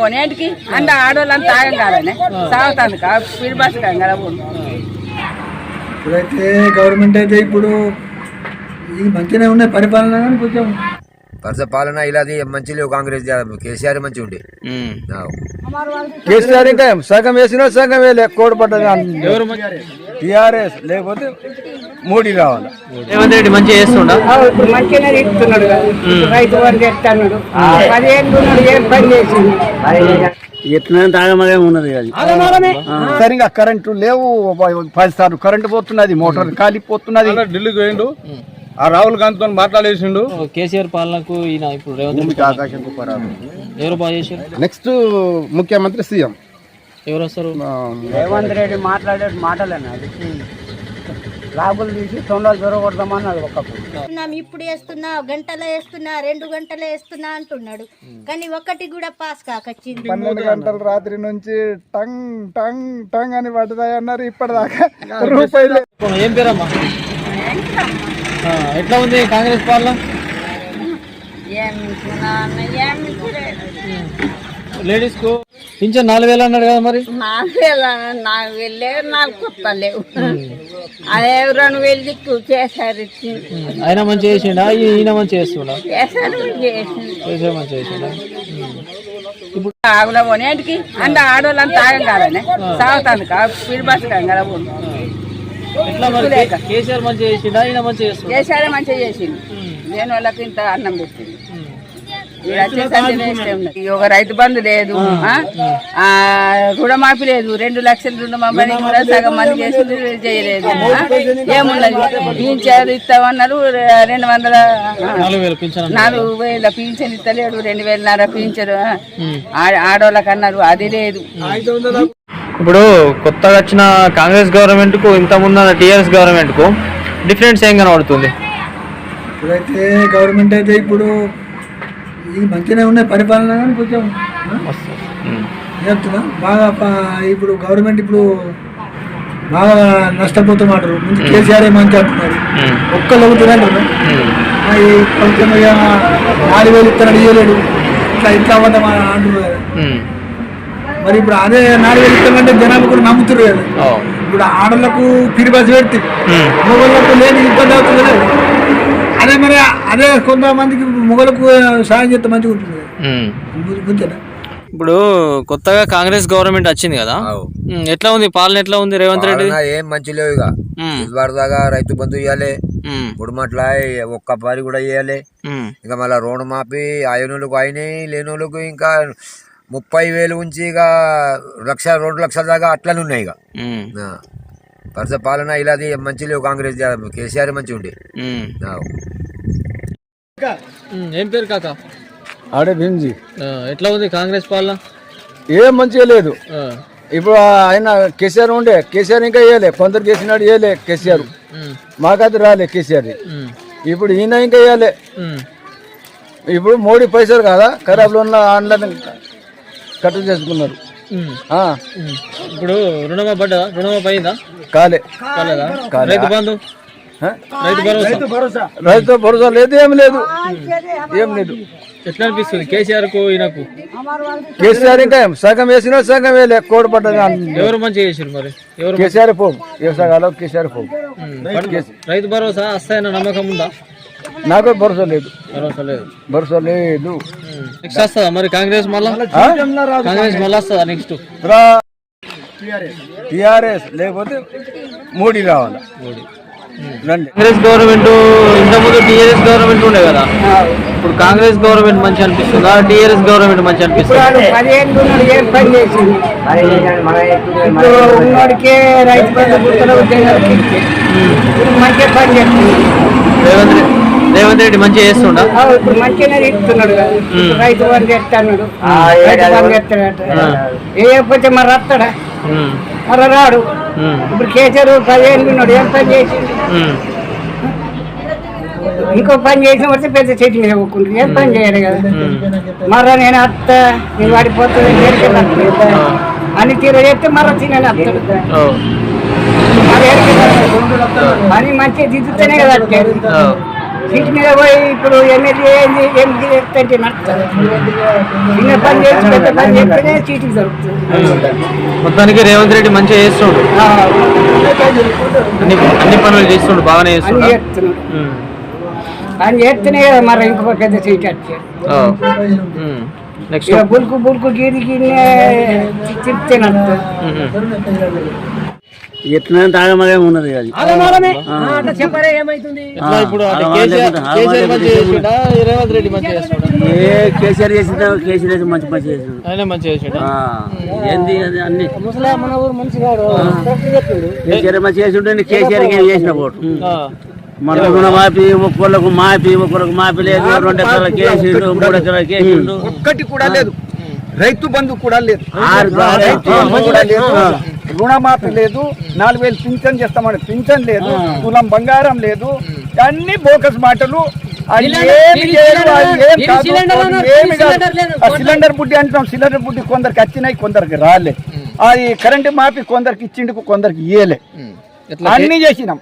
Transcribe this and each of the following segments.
కొనేటికి అంటే ఆడవాళ్ళని తాగం కాదనే. సాగుతాను కా స్పీడ్ బస్ కదా ఇప్పుడైతే గవర్నమెంట్ అయితే ఇప్పుడు ఇది మంచిగానే ఉన్నాయి పరిపాలన కానీ కొంచెం. వరుస పాలన ఇలాది మంచి లేవు కాంగ్రెస్ కేసీఆర్ మంచి ఉండే. కేసీఆర్ ఇంకా సగం వేసిన సగం వేలే కోడి పడ్డది టీఆర్ఎస్ లేకపోతే మోడీ రావాలి. రేవంత్ రెడ్డి మంచిగా చేస్తుండా? ఇప్పుడు మంచిగానే ఇస్తున్నాడు కదా. రైతు బంధు చేస్తున్నాడు పదిహేను ఉన్నాడు ఏం పని చేసింది ఎట్లా తాగమగే ఉన్నది అది. సరిగా కరెంటు లేవు పది సార్లు కరెంటు పోతున్నది మోటార్ కాలిపోతున్నది. ఢిల్లీకి పోయిండు. ఆ రాహుల్ గాంధీ తో మాట్లాడేసిండు కేసీఆర్ పాలనకు ఈయన ఇప్పుడు రేవంత్ రెడ్డి చేశారు? నెక్స్ట్ ముఖ్యమంత్రి సీఎం. ఎవరు వస్తారు? రేవంత్ రెడ్డి మాట్లాడే మాటలేనా? అది లాగులు తీసి తొండలు దొరకొడదామన్నది ఒక్కప్పుడు వేస్తున్నాం ఇప్పుడు వేస్తున్నా గంటలో వేస్తున్నా రెండు గంటలో వేస్తున్నా అంటున్నాడు. కానీ ఒక్కటి కూడా పాస్ కాకొచ్చింది పన్నెండు గంటల రాత్రి నుంచి టంగ్ టంగ్ టంగ్ అని పడ్డదాయి అన్నారు. ఇప్పటిదాకా రూపాయలు ఏం పేరమ్మా? ఆ, ఎట్లా ఉంది కాంగ్రెస్ పాలన? లేడీస్కు పింఛన్ నాలుగు వేలు అన్నాడు కదా మరి? నాకు వెళ్ళ- నాకు వెళ్ళే నాకు కుత్తలేవు అదే రెండు వేలు దిక్కు చేశారు ఇచ్చింది ఆయన మంచిగా చేసిండా? ఈయన మంచిగా చేస్తుండా? చేశారు కేసీఆర్ మంచిగా చేసిండా? ఇప్పుడు ఆగులో కొనేటికి అంటే ఆడవాళ్ళని తాగం కాదనే. సాగుతాను స్పీడ్ బస్ కదా కేసీఆర్ మంచిగా చేసిండా? ఈయన మంచిగా చేస్తుండా? చేశారే మంచిగా చేసింది లేని వాళ్ళకి ఇంత అన్నం పెట్టింది ఒక రైతు బంధు లేదు రుణమాఫీ లేదు. రెండు లక్షల రుణమాఫీ కూడా సగం మంది చేసింది చేయలేదు? ఏమున్నది పింఛన్ ఇస్తామన్నారు రెండు వందల నాలుగు వేలు పింఛన్ ఇస్తలేడు రెండు వేలన్నర పింఛన్ ఆడవాళ్ళకి అన్నారు అది లేదు. ఇప్పుడు కొత్తగా వచ్చిన కాంగ్రెస్ గవర్నమెంట్కు ఇంత ముందు టీఆర్ఎస్ గవర్నమెంట్కు డిఫరెన్స్ ఏం కనబడుతుంది? ఇప్పుడైతే గవర్నమెంట్ అయితే ఇప్పుడు ఇది మంచిగానే ఉన్నాయి పరిపాలన కానీ కొంచెం చెప్తున్నా బాగా ఇప్పుడు గవర్నమెంట్ ఇప్పుడు బాగా నష్టపోతున్నారు. ముందు కేసీఆర్ మంచి అంటున్నారు. ఒక్కళ్ళు ఈ కొంచెం నాలుగు వేలు ఇస్తాడు ఇవ్వలేడు. ఇట్లా ఇట్లా అవ్వడం అంటున్నారు మరి ఇప్పుడు అదే నాలుగు వేలు ఇస్తామంటే జనాలు కూడా నమ్ముతున్నారు కదా. ఇప్పుడు ఆడలకు పిరి బస్సు పెడితే మొగళ్ళకు లేని ఇబ్బంది అవుతుంది కదా అదే మరి అదే కొంతమందికి మొగలకు సాయం చేస్తే మంచిగా ఉంటుంది గుంతేనా? ఇప్పుడు కొత్తగా కాంగ్రెస్ గవర్నమెంట్ వచ్చింది కదా? ఎట్లా ఉంది? పాలన ఎట్లా ఉంది రేవంత్ రెడ్డి? ఏం మంచి లేవు ఇక. ఇదివరదాగా రైతు బంధు ఇవ్వాలి గుడిమట్ల ఒక్క పని కూడా ఇవ్వాలి ఇంకా మళ్ళీ రోడ్డు మాపి అయినోళ్ళకు అయినాయి లేనోళ్ళకు ఇంకా ముప్పై వేలు ఉంచి ఇక లక్ష రెండు లక్షల దాకా అట్లనే ఉన్నాయి ఇక. వరుస పాలన ఇలాది మంచి లేవు కాంగ్రెస్ కేసీఆర్ మంచి ఉండే. ఏం పేరు కాక? ఆడే భీమ్జీ. ఎట్లా ఉంది కాంగ్రెస్ పాలన? ఏం మంచిగా లేదు. ఇప్పుడు ఆయన కేసీఆర్ ఉండే. కేసీఆర్ ఇంకా వేయలే కొందరు చేసినాడు వేయలే కేసీఆర్. మాకైతే రాలే కేసీఆర్ ఇప్పుడు ఈయన ఇంకా వేయలే ఇప్పుడు మోడీ పైసలు కదా? ఖరాబ్లో ఉన్న ఆన్లైన్ కట్టు చేసుకున్నారు. ఇప్పుడు రుణమా పడ్డదా? రుణమా పోయిందా? కాలే. కాలేదా? కాలే. రైతు బంధు? రైతు భరోసా? రైతు భరోసా. లేదు ఏం లేదు. ఏం లేదు. ఎట్లా అనిపిస్తుంది కేసీఆర్కు ఈయనకు? కేసీఆర్ ఇంకా సగం వేసినా సగం వేయలే. కోడి పడ్డది ఎవరు మంచిగా చేసారు మరి? ఎవరు కేసీఆర్ పోగు వ్యవసాయాలు కేసీఆర్ పడ్- రైతు భరోసా వస్తాయన్న నమ్మకం ఉందా? నాకు భరోసా లేదు. భరోసా లేదు. భరోసా లేదు. నెక్స్ట్ వస్తుందా మరి? కాంగ్రెస్ మళ్ళా? కాంగ్రెస్ మళ్ళా వస్తుందా నెక్స్ట్ టిఆర్ఎస్ లేకపోతే మోడీ రావాలి? కాంగ్రెస్ గవర్నమెంట్ ఇంతకుముందు టీఆర్ఎస్ గవర్నమెంట్ ఉండే కదా? ఇప్పుడు కాంగ్రెస్ గవర్నమెంట్ మంచి అనిపిస్తుందా? టీఆర్ఎస్ గవర్నమెంట్ మంచి అనిపిస్తుందా? రేవంత్ రెడ్డి. రేవంత్ రెడ్డి మంచిగా చేస్తుండా? ఆ, ఇప్పుడు మంచిగానే ఇస్తున్నాడు కదా. ఇప్పుడు రైతు బంధు చేస్తాడు రైతు బంధు చేస్తాడట. వేయకపోతే మరి ఉమ్, మరి రాడు. ఇప్పుడు కేసీఆర్ పదిహేను ఉన్నాడు. ఏం పని చేసింది ఉమ్, ఇంకో పని చేసిన పడితే పెద్ద చెట్టు మీద ఒక్కుంటుంది ఏం పని చేయడు కదా. మర్ర నేను అత్త నేను వాడిపోతుంది అని తీర చేస్తే మర్ర తినని అత్తాడు. ఓ, మరి? పని మంచిగా దిద్దుతేనే కదా అట్టాడు ఓ. సీట్ మీద పోయి ఇప్పుడు ఎమ్మెల్యే ఏంది ఏం చెప్తే నడుస్తుంది చిన్న పని చేసి పెద్ద పని చెప్తేనే సీటుకి దొరుకుతుంది. మొత్తానికి రేవంత్ రెడ్డి మంచిగా చేస్తుండు. అన్ని అన్ని పనులు చేస్తుండు బాగానే చేస్తుండు? పని చేస్తేనే కదా మరి ఇంకొక పెద్ద సీట్ వచ్చేది. నెక్స్ట్ బుల్కు బుల్కు గీరి గీరి తిప్పితే నడుస్తుంది ఎట్లా తాగమగే ఉన్నది అది. చేసిండా? ఏ కేసీఆర్ చేసిన కేసీఆర్ మంచి పని చేసిండు. చేసిండా? ఏంది అన్ని? ముసలా మన ఊరు మంచిగా చెప్పిండు. కేసీఆర్ మంచి చేసి ఉంటే కేసీఆర్ చేసిన పోటు ఆ, మన రుణమాఫీ ఒక్కొక్కలకు మాఫీ ఒక్కొక్కరికి మాఫీ లేదు. రెండు ఎకరాలకు కేసిండు మూడు ఎకరాలకు కేసిండు. ఒక్కటి కూడా లేదు. రైతు బంధు కూడా లేదు. రుణమాఫీ లేదు నాలుగు వేలు పింఛన్ చేస్తామని పింఛన్ లేదు తులం బంగారం లేదు. అన్ని బోకస్ మాటలు. సిలిండర్ బుడ్డి అంటున్నాం. సిలిండర్ బుడ్డి కొందరికి వచ్చినాయి కొందరికి రాలే. అది కరెంట్ మాఫీ కొందరికి ఇచ్చిండు కొందరికి ఇయ్యలే. అన్ని చేసినాం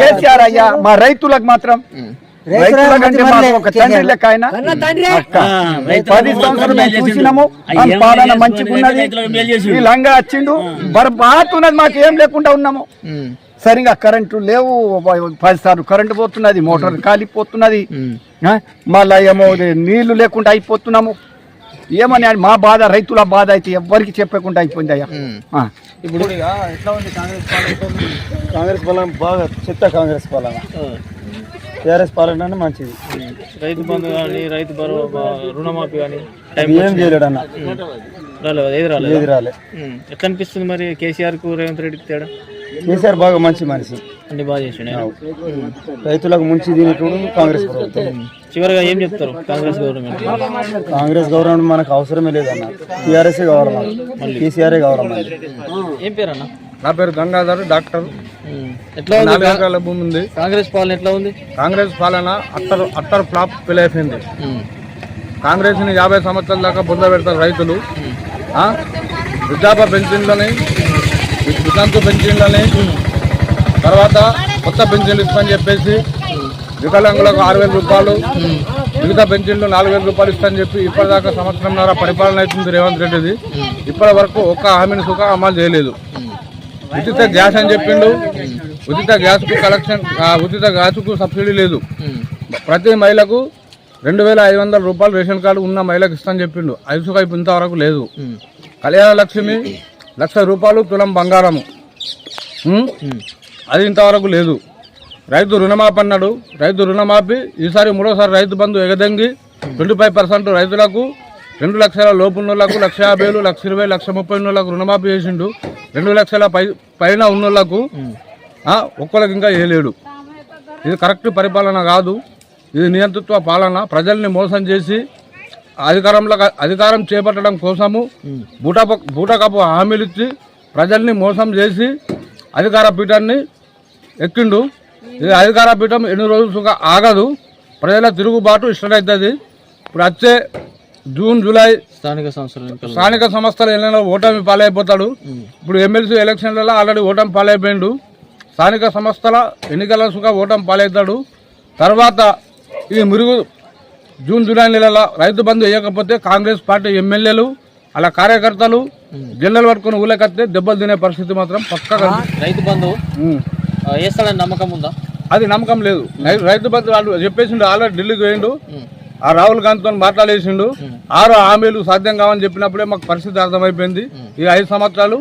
కేసీఆర్ అయ్యా మా రైతులకు మాత్రం రైతులకంటే మాకు ఒక తండ్రి లెక్క ఆయన? అక్క. పది సంవత్సరాలు మేము చూసినాము. ఆ పాలన మంచిగా ఉన్నది. ఈ లంగా వచ్చిండు బరబాతున్నది మాకు ఏం లేకుండా ఉన్నాము. సరిగా కరెంటు లేవు. పది సార్లు కరెంటు పోతున్నది మోటార్ కాలిపోతున్నది. మళ్ళా ఏమో నీళ్ళు లేకుండా అయిపోతున్నాము. ఏమని అని మా బాధ రైతుల బాధ అయితే ఎవ్వరికి చెప్పకుండా అయిపోయింది అయ్యా. ఇప్పుడు ఎట్లా ఉంది కాంగ్రెస్ పాలన? కాంగ్రెస్ పాలన బాగా చెత్త కాంగ్రెస్ పాలన. ఆ, టీఆర్ఎస్ పాలన మంచిది. రైతు బంధు కానీ రైతు రుణమాఫీ కానీ ఏం చేయలేడు అన్న రాలేదు? ఏది ఏది రాలేదు రాలే. ఎట్లా అనిపిస్తుంది మరి కేసీఆర్కు రేవంత్ రెడ్డికి తేడా? కేసీఆర్ బాగా మంచి మనిషి. అన్ని బాగా చేసిండే రైతులకు ముంచి తినేటోడు కాంగ్రెస్ ప్రభుత్వం. చివరిగా ఏం చెప్తారు కాంగ్రెస్ గవర్నమెంట్? కాంగ్రెస్ గవర్నమెంట్ మనకు అవసరమే లేదన్న. టీఆర్ఎస్ కావాలి మనకు కేసీఆర్ కావాలి మనకి ఏం పేరు అన్న నా పేరు గంగాధర్ డాక్టర్. ఎట్లా ఉంది నాలుగు ఎకరాల భూమి ఉంది. కాంగ్రెస్ పాలన ఎట్లా ఉంది? కాంగ్రెస్ పాలన అట్టర్ అట్టర్ ఫ్లాప్ ఫెయిల్ అయిపోయింది ఉమ్, కాంగ్రెస్ని యాభై సంవత్సరాల దాకా బుద్ధ పెడతారు రైతులు? వృద్ధాప్య పెన్షన్లని వితంతు పెన్షన్లని తర్వాత కొత్త పెన్షన్లు ఇస్తామని చెప్పేసి వికలాంగులకు ఆరు వేల రూపాయలు మిగతా పెన్షన్లు నాలుగు వేల రూపాయలు ఇస్తామని చెప్పి ఇప్పటిదాకా సంవత్సరంన్నర పరిపాలన అవుతుంది రేవంత్ రెడ్డిది. ఇప్పటి వరకు ఒక్క హామీని సుఖ అమలు చేయలేదు. ఉచిత గ్యాస్ అని చెప్పిండు. ఉచిత గ్యాస్కు కలెక్షన్ ఉచిత గ్యాస్కు సబ్సిడీ లేదు. ప్రతి మహిళకు రెండు వేల ఐదు వందల రూపాయలు రేషన్ కార్డు ఉన్న మహిళకు ఇస్తాను చెప్పిండు. ఐసు వైపు ఇంతవరకు లేదు. కళ్యాణ లక్ష్మి లక్ష రూపాయలు తులం బంగారము. అది ఇంతవరకు లేదు. రైతు రుణమాఫీ అన్నాడు. రైతు రుణమాఫీ ఈసారి మూడోసారి రైతు బంధు ఎగదంగి ట్వంటీ ఫైవ్ పర్సెంట్ రైతులకు రెండు లక్షల లోపు ఉన్నోళ్ళకు లక్ష యాభై వేలు లక్ష ఇరవై లక్ష ముప్పై ఉన్నోళ్ళకు రుణమాఫీ చేసిండు. రెండు లక్షల పై పైన ఉన్నోళ్ళకు ఒక్కరికి ఇంకా వేయలేడు ఇది కరెక్ట్ పరిపాలన కాదు. ఇది నియంతృత్వ పాలన. ప్రజల్ని మోసం చేసి అధికారంలో అధికారం చేపట్టడం కోసము బూటా బూటకపు హామీలు ఇచ్చి ప్రజల్ని మోసం చేసి అధికార పీఠాన్ని ఎక్కిండు. ఇది అధికార పీఠం ఎన్ని రోజులు సుఖ ఆగదు. ప్రజల తిరుగుబాటు ఇష్టమవుతుంది ఇప్పుడు వచ్చే జూన్ జూలై స్థానిక సంస్థల ఎన్నికలు స్థానిక సంస్థల ఎన్నికల్లో ఓటమి పాలైపోతాడు. ఇప్పుడు ఎమ్మెల్సీ ఎలక్షన్లలో ఆల్రెడీ ఓటమి పాలైపోయిండు. స్థానిక సంస్థల ఎన్నికల సుఖ ఓటమి పాలవుతాడు తర్వాత ఈ మురుగు జూన్ జూలై నెలలో రైతు బంధు వేయకపోతే కాంగ్రెస్ పార్టీ ఎమ్మెల్యేలు అలా కార్యకర్తలు జెండలు పట్టుకుని ఊళ్ళకత్తే దెబ్బలు తినే పరిస్థితి మాత్రం పక్కగా రైతు బంధు వేస్తాడని నమ్మకం ఉందా? అది నమ్మకం లేదు. రైతు బంధు వాళ్ళు చెప్పేసిండు ఆల్రెడీ ఢిల్లీకి పోయిండు. ఆ రాహుల్ గాంధీతో మాట్లాడేసిండు. ఆరు హామీలు సాధ్యం కావని చెప్పినప్పుడే మాకు పరిస్థితి అర్థమైపోయింది. ఈ ఐదు సంవత్సరాలు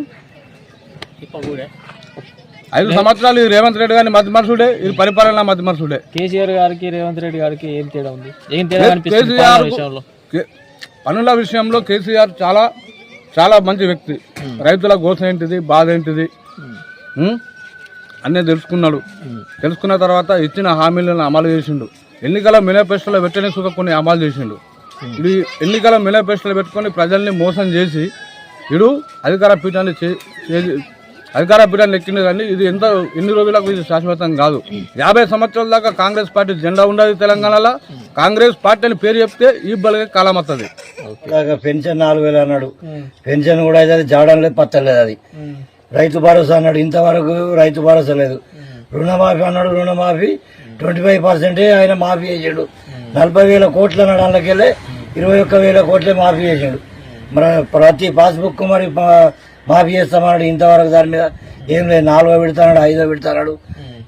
ఐదు సంవత్సరాలు ఈ రేవంత్ రెడ్డి గారిని మధ్యమరుసుడే ఇది పరిపాలన మధ్యమరుసుడే కేసీఆర్ గారికి రేవంత్ రెడ్డి గారికి ఏం తేడా ఉంది? ఏం తేడా అనిపిస్తుంది కేసీఆర్ పనుల విషయంలో కేసీఆర్ చాలా చాలా మంచి వ్యక్తి. రైతుల గోస ఏంటిది బాధ ఏంటిది? అన్నీ తెలుసుకున్నాడు. తెలుసుకున్న తర్వాత ఇచ్చిన హామీలను అమలు చేసిండు. ఎన్నికల మేనిఫెస్టోలో పెట్టని సుఖ కొన్ని అమలు చేసిండు. ఇది ఎన్నికల మేనిఫెస్టోలో పెట్టుకొని ప్రజల్ని మోసం చేసి ఇడు అధికార పీఠాన్ని అధికార పీఠాన్ని ఎక్కింది కానీ ఇది ఎంత ఎన్ని రోజులకు ఇది శాశ్వతం కాదు. యాభై సంవత్సరాల దాకా కాంగ్రెస్ పార్టీ జెండా ఉండదు తెలంగాణలో. కాంగ్రెస్ పార్టీ అని పేరు చెప్తే ఈ బలగే కాలం వస్తుంది పెన్షన్ నాలుగు వేలు అన్నాడు. పెన్షన్ కూడా అయితే జాడడం లేదు పత్తలేదు అది. రైతు భరోసా అన్నాడు. ఇంతవరకు రైతు భరోసా లేదు. రుణమాఫీ అన్నాడు రుణమాఫీ. ట్వంటీ ఫైవ్ పర్సెంటే ఆయన మాఫీ చేసాడు నలభై వేల కోట్ల నడాలకెళ్ళి ఇరవై ఒక్క వేల కోట్లే మాఫీ చేసాడు మరి ప్రతి పాస్బుక్ మరి మా- మాఫీ చేస్తామన్నాడు ఇంతవరకు దాని మీద. ఏం లేదు నాలుగో పెడతాడు ఐదో పెడతాడు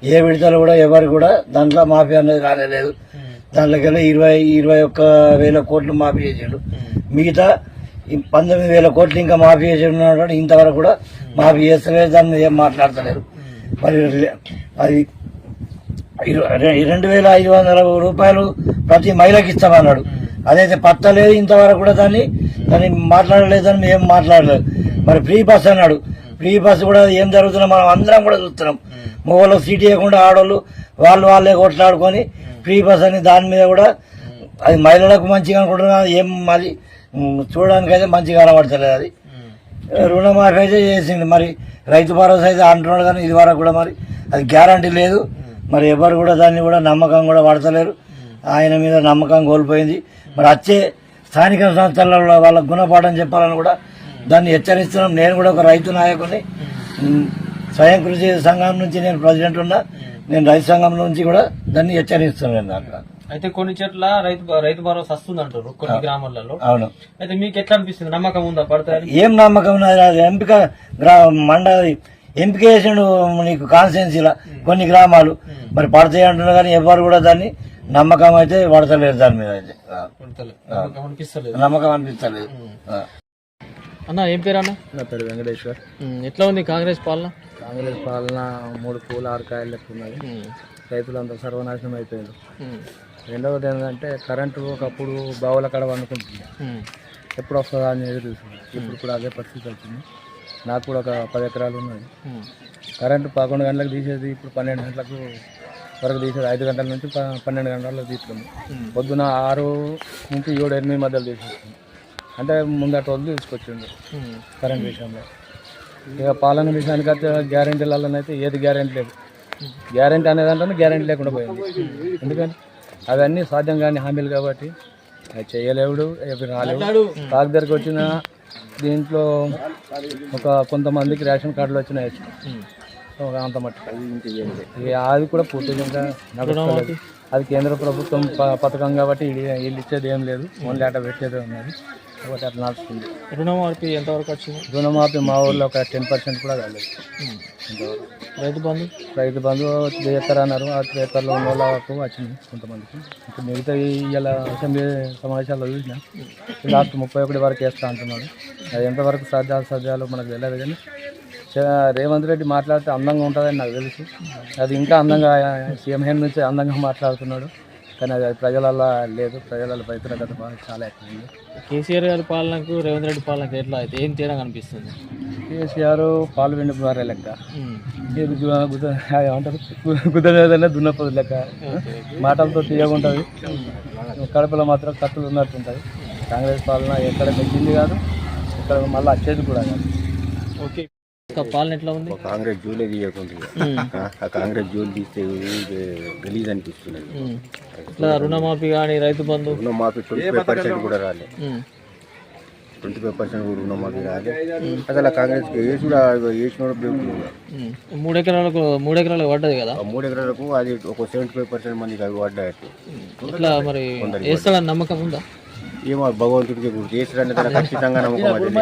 ఏ విడతలు కూడా ఎవరు కూడా దాంట్లో మాఫీ అనేది రాలేదు దాంట్లోకెళ్ళి ఇరవై ఇరవై ఒక్క వేల కోట్లు మాఫీ చేసాడు మిగతా ఈ పంతొమ్మిది వేల కోట్లు ఇంకా మాఫీ చేసి ఇంతవరకు కూడా మాఫీ చేస్తలేదు దాని మీద ఏం మాట్లాడతలేరు. మరి అది రెండు వేల ఐదు వందల రూపాయలు ప్రతి మహిళకి ఇస్తామన్నాడు. అదైతే పత్తలేదు ఇంతవరకు కూడా దాన్ని దాన్ని మాట్లాడలేదని మేము మాట్లాడలేదు. మరి ఫ్రీ బస్ అన్నాడు. ఫ్రీ బస్ కూడా ఏం జరుగుతుందో మనం అందరం కూడా చూస్తున్నాం. మగవాళ్ళు సీట్ ఇవ్వకుండా ఆడవాళ్ళు వాళ్ళు వాళ్ళే కొట్లాడుకొని ఫ్రీ బస్ అని దాని మీద కూడా అది మహిళలకు మంచిగా అనుకుంటున్నా ఏం మరి చూడడానికైతే మంచిగా కనబడతలేదు అది. రుణమాఫీ అయితే చేసింది మరి రైతు భరోసా అయితే అంటున్నాడు కానీ ఇది వరకు కూడా మరి అది గ్యారంటీ లేదు. మరి ఎవరు కూడా దాన్ని కూడా నమ్మకం కూడా పడతలేరు ఆయన మీద నమ్మకం కోల్పోయింది. మరి వచ్చే స్థానిక సంస్థలలో వాళ్ళకు గుణపాఠం చెప్పాలని కూడా దాన్ని హెచ్చరిస్తున్నాం. నేను కూడా ఒక రైతు నాయకుని స్వయం కృషి సంఘం నుంచి నేను ప్రెసిడెంట్ ఉన్నా. నేను రైతు సంఘం నుంచి కూడా దాన్ని హెచ్చరిస్తున్నాను దాంట్లో. అయితే కొన్ని చోట్ల రైతు రైతు భరోసా వస్తుంది అంటారు కొన్ని గ్రామాలలో. అవును. అయితే మీకు ఎట్లా అనిపిస్తుంది? నమ్మకం ఉందా? పడతాయని? ఏం నమ్మకం ఉన్నది? ఎంపిక గ్రా మండ ఎంపిక చేసిండు నీకు కాన్స్టిట్యున్సీలో కొన్ని గ్రామాలు. మరి పడతాయి అంటున్నారు కానీ ఎవరు కూడా దాన్ని నమ్మకం అయితే పడతలేరు దాని మీద అయితే. నమ్మకం అనిపిస్తలేదు. అన్న ఏం పేరు అన్న? నా పేరు వెంకటేశ్వర్. ఎట్లా ఉంది కాంగ్రెస్ పాలన? కాంగ్రెస్ పాలన మూడు పూలు ఆరు కాయలు లెక్క ఉన్నది. ఉమ్, రైతులంతా సర్వనాశనం అయిపోయారు ఉమ్, రెండవది ఏంటంటే కరెంటు ఒకప్పుడు బావుల కడ అనుకుంటుంది ఉమ్, ఎప్పుడు వస్తుందా అని ఎదురు చూస్తుంది ఇప్పుడు కూడా అదే పరిస్థితి వచ్చింది నాకు కూడా ఒక పది ఎకరాలు ఉన్నాయి. కరెంటు పదకొండు గంటలకు తీసేది ఇప్పుడు పన్నెండు గంటలకు వరకు తీసేది ఐదు గంటల నుంచి పన్నెండు గంటలకు తీసుకుంది పొద్దున ఆరు నుంచి ఏడు ఎనిమిది మధ్యలో తీసేస్తుంది అంటే ముందటి రోజులు తీసుకొచ్చింది కరెంట్ విషయంలో. ఇక పాలన విషయానికి అయితే గ్యారెంటీలలో అయితే ఏది గ్యారెంటీ లేదు. గ్యారెంటీ అనేదంటే గ్యారెంటీ లేకుండా పోయింది. ఎందుకంటే అవన్నీ సాధ్యం కాని హామీలు కాబట్టి అవి చేయలేవుడు రాలేవు. కాకు దగ్గరికి వచ్చిన దీంట్లో ఒక కొంతమందికి రేషన్ కార్డులు వచ్చినాయి. ఒక అంత మట్టుకు. అది కూడా పూర్తిగా ఇంకా అది కేంద్ర ప్రభుత్వం ప- పథకం కాబట్టి వీళ్ళు ఇచ్చేది ఏం లేదు. ఓన్లీ ఆట పెట్టేదే ఉన్నది. కాబట్టి అట్లా నడుస్తుంది. రుణమాఫీ ఎంతవరకు వచ్చింది? రుణమాఫీ మా ఊళ్ళో ఒక టెన్ పర్సెంట్ కూడా కాలేదు. రైతు బంధు? రైతు బంధు చేస్తారు అన్నారు. ఆ చేతల్లో ఉన్న వాళ్ళకు వచ్చింది కొంతమందికి. ఇప్పుడు మిగతా ఇవాళ అసెంబ్లీ సమావేశాల్లో చూసిన లాస్ట్ ముప్పై ఒకటి వరకు వేస్తా అంటున్నాడు. అది ఎంతవరకు సాధ్యాలు సాధ్యాలు మనకు తెలియదు కానీ రేవంత్ రెడ్డి మాట్లాడితే అందంగా ఉంటుందని నాకు తెలుసు. అది ఇంకా అందంగా సీఎం హెడ్ నుంచి అందంగా మాట్లాడుతున్నాడు. కానీ అది ప్రజలలో లేదు. ప్రజలలో వ్యతిరేకత బాగా చాలా ఎక్కువ ఉంది. కేసీఆర్ గారి పాలనకు రేవంత్ రెడ్డి పాలనకు ఎట్లా? అయితే ఏం తేడా కనిపిస్తుంది? కేసీఆర్ పాలు వెండి భార్య లెక్క. ఉమ్, ఇది గు- గుద ఏమంటారు? గుద్దలేదనే దున్నపోదు లెక్క. మాటలతో తీయగుంటుంది. కడపలో మాత్రం కత్తులు ఉన్నట్టుంటుంది కాంగ్రెస్ పాలన ఎక్కడ మెచ్చింది కాదు. ఇక్కడ మళ్ళీ వచ్చేది కూడా కాదు. ఓకే. పాలన ఎట్లా ఉంది? కాంగ్రెస్ జూలే ఉమ్, ఆ కాంగ్రెస్ జూలు తీస్తే ఇది గలీజ్ అనిపిస్తున్నది. ఇట్లా రుణమాఫీ కానీ రైతు బంధు? రుణమాఫీ ట్వంటీ ఫైవ్ పర్సెంట్ కూడా రాలే. ట్వంటీ ఫైవ్ పర్సెంట్ కూడా రుణమాఫీ రాలే. అసలు ఆ కాంగ్రెస్ వేసిన ఉమ్. మూడు ఎకరాలకు మూడు ఎకరాలకు పడ్డది కదా? ఆ మూడు ఎకరాలకు అది ఒక సెవెంటీ ఫైవ్ పర్సెంట్ మందికి అవి పడ్డాయట్టు ఇట్లా మరి వేస్తాడని నమ్మకం ఉందా? ఏమో భగవంతుడికి గుర్తు దానికి ఖచ్చితంగా నమ్మకం.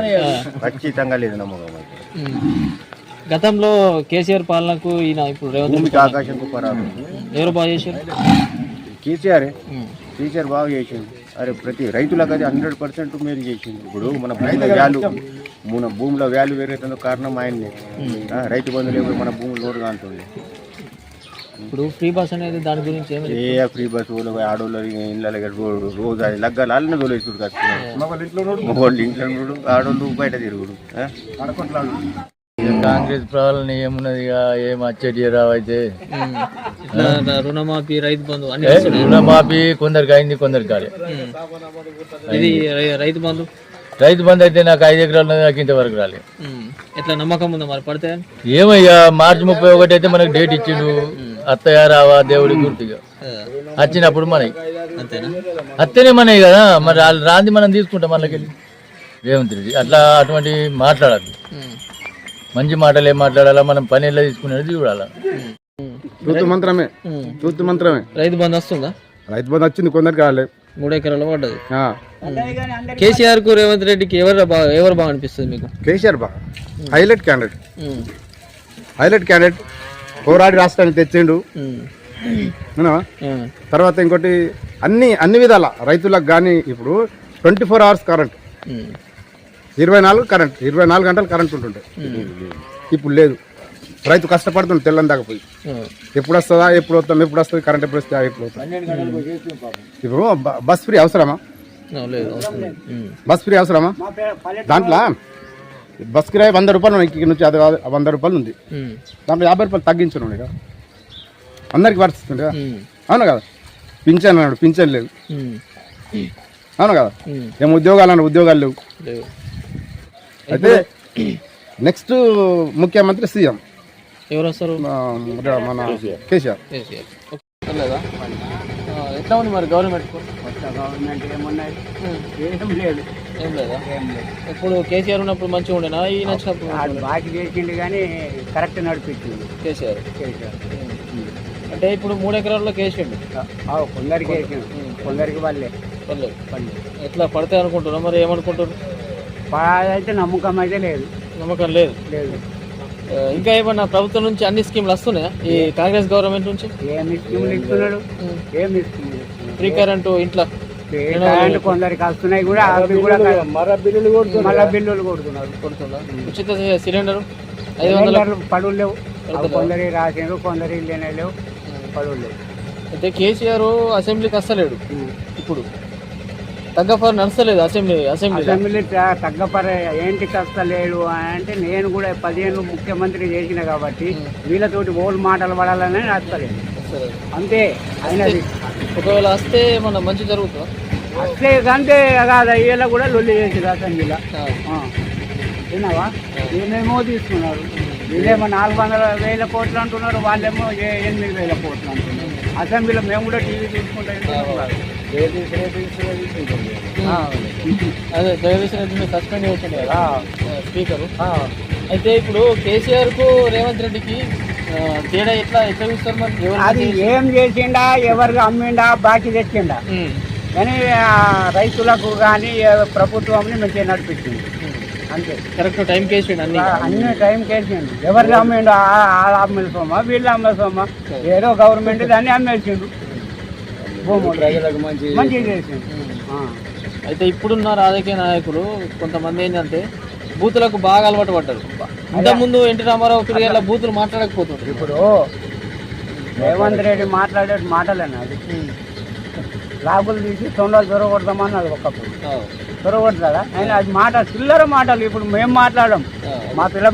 ఖచ్చితంగా లేదు నమ్మకం అయితే. గతంలో కేసీఆర్ పాలనకు ఈయన ఇప్పుడు రేవంత్ ఆకాశంకు పరాదు. ఎవరు బాగా చేశారు? కేసీఆర్. టీచర్ బాగా చేసింది అరే ప్రతి రైతులకు అది హండ్రెడ్ పర్సెంట్ మేలు చేసింది ఇప్పుడు మన భూమిలో వాల్యూ మన భూమిలో వాల్యూ పెరుగుతుందో కారణం ఆయన్నే. రైతు బంధు లేకపోతే మన భూమి లోటు కాంటుంది ఇప్పుడు ఫ్రీ బస్ అనేది దాని గురించి ఏమి ఏ ఫ్రీ బస్ ఆడోళ్ళు ఇళ్ళ రోజు అది లగ్గాలు వాళ్ళనే తోలేసుడు వాళ్ళు ఇంట్లో ఆడోళ్ళు బయట తిరుగుడు? కాంగ్రెస్ పాలన ఏమున్నది ఇక? ఏం అచ్చటి రావైతే రుణమాఫీ రైతు బంధు రుణమాఫీ కొందరికి అయింది కొందరికి కాలే. ఇది రైతు బంధు? రైతు బంధు అయితే నాకు ఐదు ఎకరాలు ఉన్నది, నాకు ఇంతవరకు రాలే. ఉమ్. ఎట్లా నమ్మకం ఉందా మరి? పడతాయని ఏమయ్యా మార్చి ముప్పై ఒకటి అయితే మనకు డేట్ ఇచ్చిండు. అత్తయ్య రావా దేవుడి గుర్తుగా. వచ్చినప్పుడు మనకి అంతేనా? అత్తనే మనవి కదా మరి వాళ్ళు రాంది మనం తీసుకుంటాం మనకెళ్ళి రేవంత్ రెడ్డి అట్లా అటువంటి మాట్లాడద్దు. ఉమ్. మంచి మాటలు ఏం మాట్లాడాలా మనం పని ఎలా తీసుకునేది చూడాలా. తూతు మంత్రమే తూతు మంత్రమే. రైతు బంధు వస్తుందా? రైతు బంధు వచ్చింది కొందరికి రాలే. మూడు ఎకరాలు పడ్డది. ఆ. కేసీఆర్కు రేవంత్ రెడ్డికి ఎవరు బాగా ఎవరు బాగా అనిపిస్తుంది మీకు? కేసీఆర్ బా హైలైట్ క్యాండిడేట్. Highlight candidate. పోరాడి రాష్ట్రాన్ని తెచ్చిండు. తర్వాత ఇంకోటి అన్ని అన్ని విధాల రైతులకు కానీ ఇప్పుడు ట్వంటీ ఫోర్ అవర్స్ కరెంట్. ఇరవై నాలుగు కరెంట్ ఇరవై నాలుగు గంటలు కరెంట్ ఉంటుండే. ఇప్పుడు లేదు. రైతు కష్టపడుతుంది తెల్లని దాకా పోయి. ఆ. ఎప్పుడు వస్తుందా ఎప్పుడు వస్తాం ఎప్పుడు వస్తుంది కరెంట్ ఎప్పుడు వస్తుందా ఎప్పుడు ఇప్పుడు బస్ ఫ్రీ అవసరమా. బస్ ఫ్రీ అవసరమా? దాంట్లో? బస్ కిరాయి వంద రూపాయలు ఉన్నాయి ఇక్కడ నుంచి అది వంద రూపాయలు ఉంది. దాంట్లో యాభై రూపాయలు తగ్గించను కదా అందరికి వర్తిస్తుంది కదా. అవును కదా? పింఛన్ అన్నాడు పింఛన్ లేదు. అవును కదా. ఏం ఉద్యోగాలు అన్నాడు ఉద్యోగాలు లేవు. లేవు. అయితే నెక్స్ట్ ముఖ్యమంత్రి సీఎం. ఎవరు వస్తారు? మన కేసీఆర్. ఎట్లా ఉంది మరి గవర్నమెంట్? గవర్నమెంట్ ఏమున్నాయి? ఏం లేదు. ఏం లేదా? ఇప్పుడు కేసీఆర్ ఉన్నప్పుడు మంచిగా ఉండేనా? ఈ నచ్చినప్పుడు వాడు బాకీ చేసిండు కానీ కరెక్ట్ నడిపించింది కేసీఆర్. అంటే ఇప్పుడు మూడు ఎకరాల్లో కేసిండు. ఆ, కొందరికి వేసిండు. కొందరికి వాళ్ళే పర్లేదు ఎట్లా పడతాయి అనుకుంటున్నా మరి ఏమనుకుంటారు అయితే నమ్మకం అయితే లేదు. నమ్మకం లేదు. లేదు. ఆ, ఇంకా ఏమన్నా ప్రభుత్వం నుంచి అన్ని స్కీమ్లు వస్తున్నాయా? ఈ కాంగ్రెస్ గవర్నమెంట్ నుంచి? ఏమి స్కీములు ఇస్తున్నాడు? ఏమి స్కీములు ఇస్తున్నాడు? ఫ్రీ కరెంటు ఇంట్లో. కరెంట్ కొందరికి వస్తున్నాయి కూడా అవి కూడా మళ్ళా బిల్లులు కొడుతున్నారు. మళ్ళా బిల్లులు కొడుతున్నారు. కొడుతుందా ఉచిత సిలిండర్? ఐదు వందల సిలిండర్లు పడులు లేవు. కొందరి రాసిండ్రు కొందరి లేనే లేవు. పడులు లేవు. అయితే కేసీఆర్ అసెంబ్లీకి వస్తలేడు ఇప్పుడు. తగ్గఫర్ నడుస్తలేదు అసెంబ్లీ అసెంబ్లీ అసెంబ్లీ తగ్గపర ఏంటి కష్టలేడు అని అంటే నేను కూడా పదిహేను ముఖ్యమంత్రి చేసిన కాబట్టి వీళ్ళతోటి ఓళ్ళు మాటలు పడాలని నచ్చలేదు అంతే అయినది. ఒకవేళ వస్తే మన మంచి జరుగుతుందా? అట్లే కంటే కాదు వీళ్ళ కూడా లొల్లి అసెంబ్లీలో ఆ. విన్నావా వీళ్ళేమో తీసుకున్నారు. వీళ్ళేమో నాలుగు వందల వేల కోట్లు అంటున్నారు వాళ్ళేమో ఏ- ఎనిమిది వేల కోట్లు అంటున్నారు. అసెంబ్లీలో మేము కూడా టీవీ చూసుకుంటే అదే రెడ్డిని సస్పెండ్ చేసింది కదా స్పీకర్. అయితే ఇప్పుడు కేసీఆర్కు రేవంత్ రెడ్డికి తేడా ఎట్లా ఎట్లా చూస్తారు మరి? ఎవరు అది ఏం చేసిండా ఎవరికి అమ్మిండా బాకీ తెచ్చిండా. కానీ ఆ రైతులకు కానీ ప్రభుత్వంని మంచిగా నడిపించింది. అంతే. కరెక్ట్ టైం కేసిండు అన్ని. అన్ని టైం కేసిండు. ఎవరికి అమ్మిండు అమ్మేల సొమ్మ వీళ్ళు అమ్మే సొమ్మ. ఏదో గవర్నమెంట్ దాన్ని అమ్మేసిండు. భూములు మంచిగా చేసిండు. ఆ. అయితే ఇప్పుడున్న రాజకీయ నాయకులు కొంతమంది ఏంటంటే బూతులకు బాగా అలవాటు పడ్డారు ఇంతకుముందు ఎన్టీ రామారావు ఫిర్యాదుల బూతులు మాట్లాడకపోతుంటారు ఇప్పుడు రేవంత్ రెడ్డి మాట్లాడే మాటలేనా అది. లాగులు తీసి తొండలు దొరకొడదామన్నది ఒకప్పుడు. దొరకొడతాడా ఆయన అది మాట చిల్లర మాటలు ఇప్పుడు మేము మాట్లాడడం. మా పిల్లల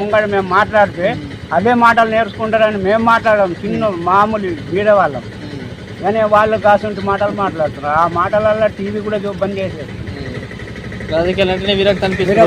ముంగడ మేము మాట్లాడితే అదే మాటలు నేర్చుకుంటారని మేము మాట్లాడడం చిన్న మామూలు బీదవాళ్ళం. కానీ వాళ్ళు కాసుంటి మాటలు మాట్లాడుతున్నారు. ఆ మాటలల్లో టీవీ కూడా బంద్ చేసేది రాజకీయాలు అంటేనే విరక్తి అనిపిస్తుంది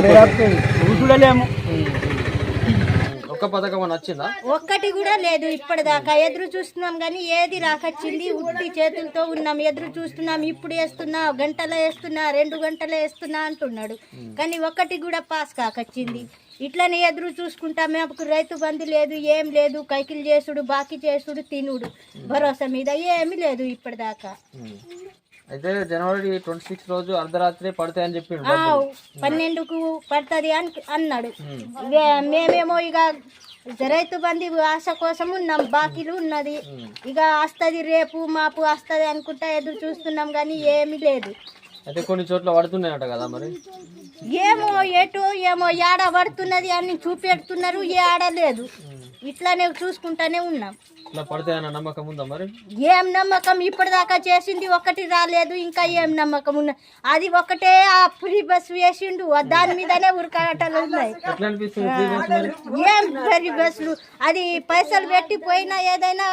ఒక్క పథకం అని వచ్చిందా? ఒక్కటి కూడా లేదు ఇప్పటిదాకా. ఎదురు చూస్తున్నాం కానీ ఏది రాకొచ్చింది? ఉట్టి చేతులతో ఉన్నాం. ఎదురు చూస్తున్నాం. ఇప్పుడు వేస్తున్నా గంటలో వేస్తున్నా రెండు గంటలో వేస్తున్నా అంటున్నాడు. కానీ ఒక్కటి కూడా పాస్ కాకొచ్చింది. ఇట్లనే ఎదురు చూసుకుంటా మాకు రైతు బంధు లేదు ఏం లేదు. కైకిలు చేసుడు బాకీ చేసుడు తినుడు. భరోసా మీద ఏమీ లేదు ఇప్పటిదాకా. అయితే జనవరి ట్వంటీ సిక్స్ రోజు అర్ధరాత్రి పడతాయని చెప్పిండు ఆ, డబ్బులు. పన్నెండుకు పడుతుంది అని అన్నాడు. మేమేమో ఇక రైతు బంధు ఆశ కోసం ఉన్నాం బాకీలు ఉన్నది. ఇక వస్తుంది రేపు మాపు వస్తుంది అనుకుంటా ఎదురు చూస్తున్నాం కానీ ఏమీ లేదు. అయితే కొన్ని చోట్ల పడుతున్నాయట కదా మరి? ఏమో ఎటు ఏమో ఏడ పడుతున్నది అని చూపెడుతున్నారు ఏడ లేదు. ఇట్లానే చూసుకుంటానే ఉన్నాం. ఇట్లా పడతాయన్న నమ్మకం ఉందా మరి? ఏం నమ్మకం? ఇప్పటిదాకా చేసింది ఒకటి రాలేదు ఇంకా ఏం నమ్మకం ఉన్న? అది ఒకటే ఆ ఫ్రీ బస్ వేసిండు దాని మీదనే ఉరకాటలు ఉన్నాయి. ఎట్లా అనిపిస్తుంది free bus మరి? ఏం ఫ్రీ బస్సులు అది పైసలు పెట్టి పోయినా ఏదైనా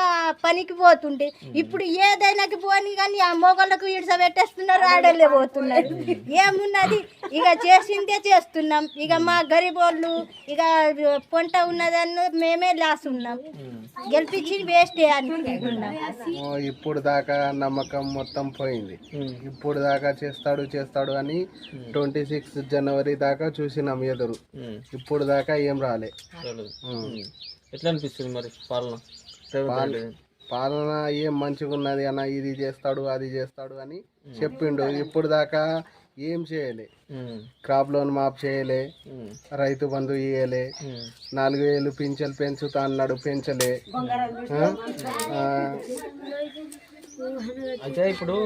పనికి పోతుండే. ఇప్పుడు ఏదైనాకి పోని కానీ ఆ మొగళ్ళకు ఇడిస పెట్టేస్తున్నారు ఆడలే పోతున్నారు. ఏమున్నది? ఇక చేసిందే చేస్తున్నాం. ఇక మా గరీబోళ్ళు ఇక పొంట ఉన్నదన్న మేమే లాస్ ఉన్నాం గెలిపించి వేస్టే ఇప్పుడు దాకా నమ్మకం మొత్తం పోయింది. ఇప్పుడు దాకా చేస్తాడు చేస్తాడు అని ట్వంటీ సిక్స్ జనవరి దాకా చూసినాం ఎదురు. ఇప్పుడు దాకా ఏం రాలే. రాలేదు. ఎట్లా అనిపిస్తుంది మరి పాలన? పాలన ఏం మంచిగా ఉన్నది అన్న ఇది చేస్తాడు అది చేస్తాడు అని చెప్పిండు. ఇప్పుడు దాకా ఏం చేయలే? క్రాప్ లోన్ మాఫ్ చేయలే. రైతు బంధు ఇయ్యలే. నాలుగు వేలు పింఛలు పెంచుతా అన్నాడు పెంచలే. అయితే ఇప్పుడు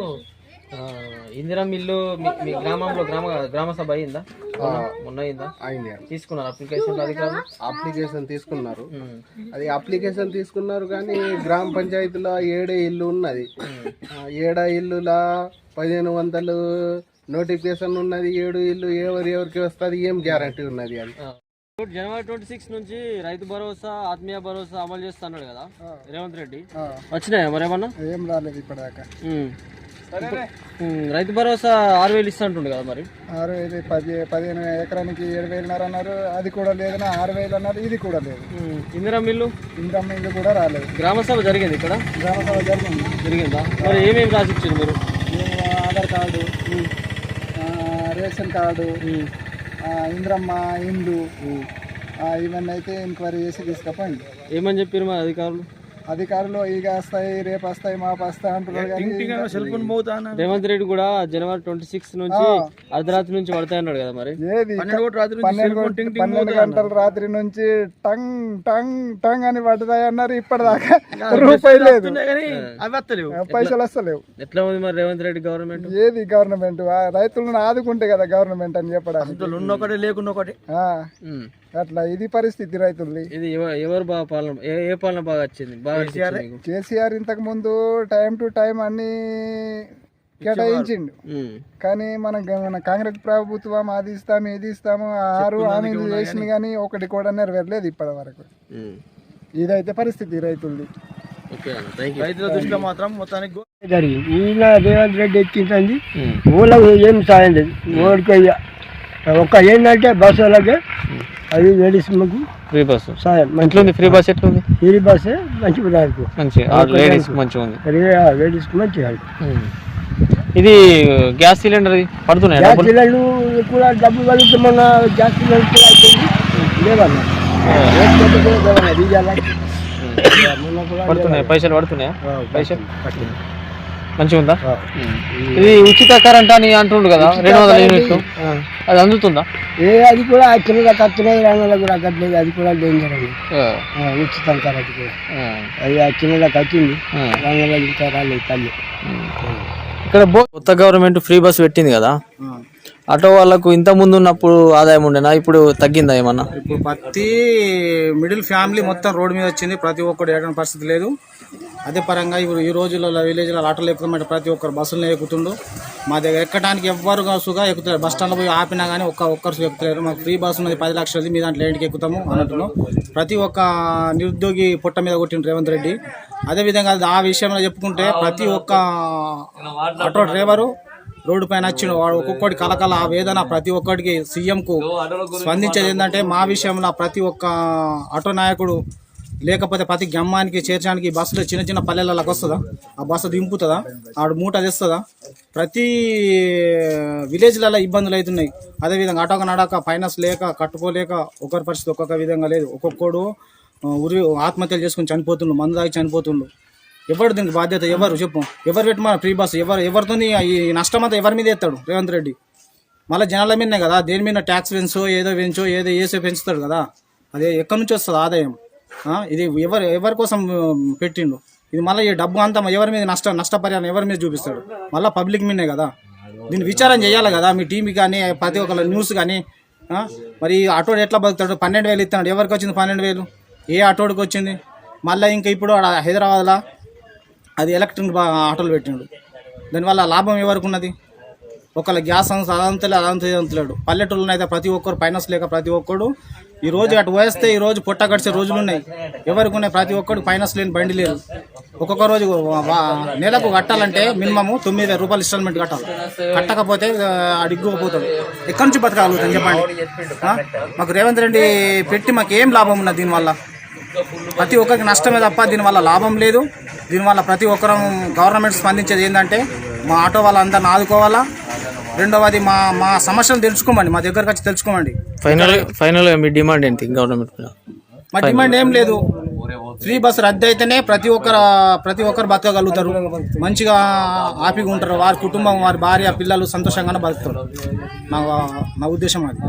ఇందిరా మిల్లు మీ మీ గ్రామంలో గ్రామ గ్రామ సభ అయిందా? మొన్న అయిందా? అయింది తీసుకున్నారు అప్లికేషన్ అధికారులు? అప్లికేషన్ తీసుకున్నారు. అది అప్లికేషన్ తీసుకున్నారు కానీ గ్రామ పంచాయతీలో ఏడే ఇల్లు ఉన్నది. ఆ ఏడ ఇల్లులా పదిహేను వందలు నోటిఫికేషన్ ఉన్నది ఏడు ఇల్లు ఎవరు ఎవరికి వస్తుంది ఏం గ్యారంటీ ఉన్నది. ఇప్పుడు జనవరి ట్వంటీ సిక్స్ నుంచి రైతు భరోసా ఆత్మీయ భరోసా అమలు చేస్తున్నాడు కదా రేవంత్ రెడ్డి. వచ్చినాయా మరేమన్నా ఏం రాలేదు ఇప్పటిదాకా. రైతు భరోసా ఆరు వేలు ఇస్తా అంటుండు కదా మరి? ఆరు వేలు పది పదిహేను ఎకరానికి ఏడు వేలున్నర అన్నారు అది కూడా లేదని ఆరు వేలు అన్నారు ఇది కూడా లేదు. ఇందిరా మిల్లు ఇంతమ్మ ఇల్లు కూడా రాలేదు. గ్రామ సభ జరిగింది ఇక్కడ? గ్రామ సభ జరిగింది. జరిగిందా? మరి ఏమేమి రాసిచ్చారు మీరు? Aadhaar card ration card Indiramma ఇండ్లు ఆ, ఇవన్నీ అయితే ఎంక్వైరీ చేసి తీసుకుపోయింది ఏమని చెప్పారు మరి అధికారులు? అధికారులు ఇక వస్తాయి రేపు వస్తాయి మాపు వస్తాయి అంటున్నారు రేవంత్ రెడ్డి కూడా జనవరి ట్వంటీ సిక్స్ నుంచి అర్ధరాత్రి నుంచి పడతాయి అన్నాడు కదా మరి. ఏది? పన్నెండు గంటల రాత్రి నుంచి టంగ్ టంగ్ టంగ్ అని పడ్డదాయి అన్నారు ఇప్పటిదాకా రూపాయి లేదు. పైసలు వస్తలేవు. ఎట్లా ఉంది మరి రేవంత్ రెడ్డి గవర్నమెంట్? ఏది గవర్నమెంట్? రైతులను ఆదుకుంటే కదా గవర్నమెంట్ అని చెప్పడానికి. లేకున్న ఒకటి ఆ, అట్లా ఇది పరిస్థితి రైతుల్ని ఇది ఎవ- ఎవరు బాగా పాలన ఏ ఏ పాలన బాగా వచ్చింది? బాగా అనిపించింది మీకు? కేసీఆర్ ఇంతకు ముందు టైం టు టైం అన్ని కేటాయించిండు. ఉమ్, కానీ మన గ- మన కాంగ్రెస్ ప్రభుత్వం అది ఇస్తాము ఇది ఇస్తాము ఆ ఆరు హామీలు చేసింది కానీ ఒకటి కూడా నెరవేరలేదు ఇప్పటి వరకు. ఉమ్. ఇదైతే పరిస్థితి రైతులది. ఓకే అన్న థ్యాంక్ యూ రైతుల దృష్టిలో మాత్రం మొత్తానికి జరిగింది? ఈయన రేవంత్ రెడ్డి ఎక్కించింది ఉమ్, ఊళ్ళకు ఏం సాయం లేదు. ఓడికి ఒక్క ఏంటంటే బస్సు వాళ్ళకి అది లేడీస్ మాకు ఫ్రీ బస్ సాయం ఎట్లుంది? ఫ్రీ బస్ ఎట్లుంది? ఈ బస్సే మంచి దానికి మంచి. లేడీస్ మంచిగా ఉంది. లేడీస్ మంచి help. ఉమ్. ఇది గ్యాస్ సిలిండర్ పడుతున్నాయి? గ్యాస్ సిలిండర్లు కూడా డబ్బులు కలిగితే మొన్న గ్యాస్ సిలిండర్ కూడా అయిపోయింది. కూడా పడుతున్నాయి? పైసలు పడుతున్నాయా? పైసలు? పట్టింది. మంచిగా ఉందా. ఇది ఉచిత కరెంట్ అని అంటుండు కదా రెండు వందల యూనిట్లు. అది అందుతుందా? ఏ అది కూడా చిన్నగా కత్తున్నాయి రానుల కూడా కట్టలేదు అది కూడా డేంజర్ అండి ఉచితం కరెంట్ కూడా. ఆ, అది ఆ చిన్నగా కట్టింది ఆ. రానుల ఇంకా రాలేదు తల్లి. ఇక్కడ బో కొత్త గవర్నమెంట్ ఫ్రీ బస్ పెట్టింది కదా? ఆటో వాళ్ళకు ఇంత ముందు ఉన్నప్పుడు ఆదాయం ఉండేనా? ఇప్పుడు తగ్గిందా ఏమన్నా? ఇప్పుడు ప్రతి మిడిల్ ఫ్యామిలీ మొత్తం రోడ్డు మీద వచ్చింది ప్రతి ఒక్కరు ఏడని పరిస్థితి లేదు. అదే పరంగా ఇప్పుడు ఈ రోజులలో విలేజ్లో ఆటోలు ఎక్కుతామంటే ప్రతి ఒక్కరు బస్సులను ఎక్కుతుండు. మా దగ్గర ఎక్కడానికి ఎవ్వరు సుగా ఎక్కుతారు బస్ స్టాండ్లో పోయి ఆపినా కానీ ఒక్క ఒక్కరు ఎక్కుతలేరు. మాకు ఫ్రీ బస్ ఉన్నది పది లక్షలది మీ దాంట్లో ఏంటికి ఎక్కుతాము అన్నట్టున్నాం. ప్రతి ఒక్క నిరుద్యోగి పొట్ట మీద కొట్టిన రేవంత్ రెడ్డి. అదేవిధంగా ఆ విషయంలో చెప్పుకుంటే ప్రతి ఒక్క ఆటో డ్రైవరు రోడ్డు పైన వచ్చిన వాడు ఒక్కొక్కటి కలకల ఆ వేదన ప్రతి ఒక్కడికి సీఎంకు స్పందించేది ఏంటంటే మా విషయంలో ప్రతి ఒక్క ఆటో నాయకుడు లేకపోతే ప్రతి గ్రామానికి చేర్చడానికి బస్సులో చిన్న చిన్న పల్లెలకు వస్తుందా? ఆ బస్సు దింపుతుందా? ఆడు మూట తెస్తుందా? ప్రతి విలేజ్లలో ఇబ్బందులు అవుతున్నాయి. అదేవిధంగా ఆటోక నడక ఫైనాన్స్ లేక కట్టుకోలేక ఒకరి పరిస్థితి ఒక్కొక్క విధంగా లేదు. ఒక్కొక్కడు ఉరి ఆత్మహత్యలు చేసుకుని చనిపోతుండు మందు తాగి చనిపోతుండు. ఎవరు దీనికి బాధ్యత? ఎవరు? చెప్పు. ఎవరు పెట్టమా ఫ్రీ బస్సు? ఎవరు ఎవరితో ఈ నష్టం అంతా ఎవరి మీద ఎత్తాడు రేవంత్ రెడ్డి? మళ్ళీ జనాల మీదనే కదా? దేని మీద ట్యాక్స్ పెంచో ఏదో పెంచో ఏదో వేసో పెంచుతాడు కదా? అదే ఎక్కడి నుంచి వస్తుంది ఆదాయం? ఇది ఎవరు ఎవరి కోసం పెట్టిండు? ఇది మళ్ళీ ఈ డబ్బు అంతా ఎవరి మీద నష్ట నష్టపరిహారం ఎవరి మీద చూపిస్తాడు? మళ్ళీ పబ్లిక్ మీదే కదా? దీన్ని విచారం చేయాలి కదా మీ టీవీ కానీ ప్రతి ఒక్క న్యూస్ కానీ మరి ఈ ఆటోడు ఎట్లా బతుకుతాడు? పన్నెండు వేలు ఇస్తున్నాడు ఎవరికి వచ్చింది పన్నెండు వేలు? ఏ ఆటోడికి వచ్చింది? మళ్ళీ ఇంకా ఇప్పుడు ఆడ హైదరాబాద్లో అది ఎలక్ట్రిక్ ఆటోలు పెట్టినాడు దానివల్ల లాభం ఎవరికి ఉన్నది? ఒకళ్ళ గ్యాస్ అదంతలే అదంతా పల్లెటూళ్ళనైతే ప్రతి ఒక్కరు ఫైనాన్స్ లేక ప్రతి ఒక్కడు ఈ రోజు అటు పోయేస్తే ఈ రోజు పొట్ట గడిచే రోజులు ఉన్నాయి. ఎవరికి ఉన్నాయి? ప్రతి ఒక్కరు ఫైనాన్స్ లేని బండి లేదు. ఒక్కొక్క రోజు నెలకు కట్టాలంటే మినిమం తొమ్మిది వేల రూపాయలు ఇన్స్టాల్మెంట్ కట్టాలి. కట్టకపోతే ఆ, అడిగ్గుపోతాడు ఎక్కడి నుంచి బతకగలుగుతాం చెప్పండి? మాకు రేవంత్ రెడ్డి పెట్టి మాకు ఏం లాభం ఉన్నది దీనివల్ల? ప్రతి ఒక్కరికి నష్టమే తప్ప దీనివల్ల లాభం లేదు. దీనివల్ల ప్రతి ఒక్కరం గవర్నమెంట్ స్పందించేది ఏంటంటే మా ఆటో వాళ్ళందరిని ఆదుకోవాలా? రెండవది మా మా సమస్యలు తెలుసుకోమండి మా దగ్గరకు వచ్చి తెలుసుకోమండి. ఫైనల్ ఫైనల్ మీ డిమాండ్ ఏంటి? గవర్నమెంట్ మా డిమాండ్ ఏం లేదు. ఫ్రీ బస్ రద్దు అయితేనే ప్రతి ఒక్కరు ప్రతి ఒక్కరు బతకగలుగుతారు. మంచిగా హ్యాపీగా ఉంటారు. వారి కుటుంబం వారి భార్య పిల్లలు సంతోషంగానే బతుకుతారు. నా నా ఉద్దేశం అది.